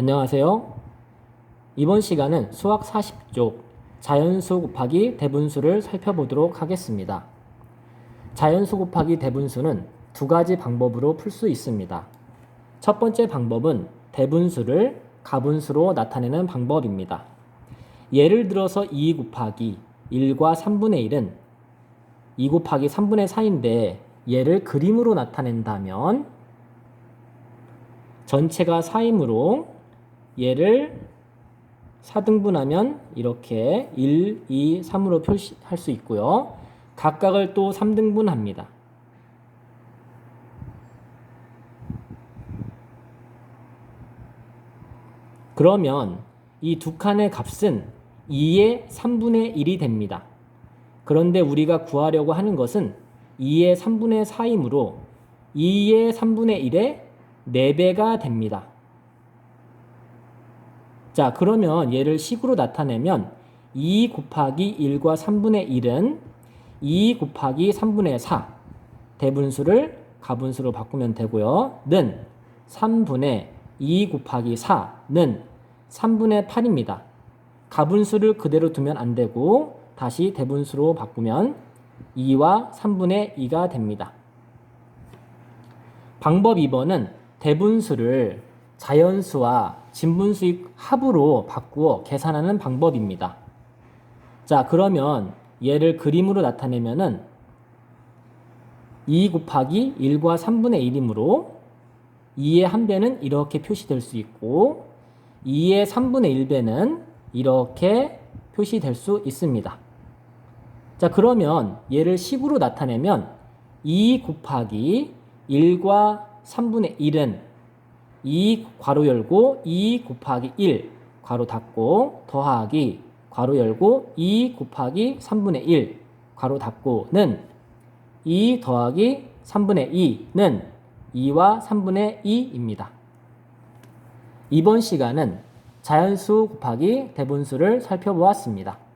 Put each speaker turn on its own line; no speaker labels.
안녕하세요. 이번 시간은 수학 40쪽 자연수 곱하기 대분수를 살펴보도록 하겠습니다. 자연수 곱하기 대분수는 두 가지 방법으로 풀 수 있습니다. 첫 번째 방법은 대분수를 가분수로 나타내는 방법입니다. 예를 들어서 2 곱하기 1과 3분의 1은 2 곱하기 3분의 4인데 얘를 그림으로 나타낸다면 전체가 4이므로 얘를 4등분하면 이렇게 1, 2, 3으로 표시할 수 있고요. 각각을 또 3등분합니다. 그러면 이 두 칸의 값은 2의 3분의 1이 됩니다. 그런데 우리가 구하려고 하는 것은 2의 3분의 4이므로 2의 3분의 1의 4배가 됩니다. 자, 그러면 얘를 식으로 나타내면 2 곱하기 1과 3분의 1은 2 곱하기 3분의 4 대분수를 가분수로 바꾸면 되고요. 는 3분의 2 곱하기 4는 3분의 8입니다. 가분수를 그대로 두면 안 되고 다시 대분수로 바꾸면 2와 3분의 2가 됩니다. 방법 2번은 대분수를 자연수와 진분수의 합으로 바꾸어 계산하는 방법입니다. 자, 그러면 얘를 그림으로 나타내면은 2 곱하기 1과 3분의 1이므로 2의 한 배는 이렇게 표시될 수 있고 2의 3분의 1배는 이렇게 표시될 수 있습니다. 자, 그러면 얘를 식으로 나타내면 2 곱하기 1과 3분의 1은 2 괄호 열고 2 곱하기 1 괄호 닫고 더하기 괄호 열고 2 곱하기 3분의 1 괄호 닫고는 2 더하기 3분의 2는 2와 3분의 2입니다. 이번 시간은 자연수 곱하기 대분수를 살펴보았습니다.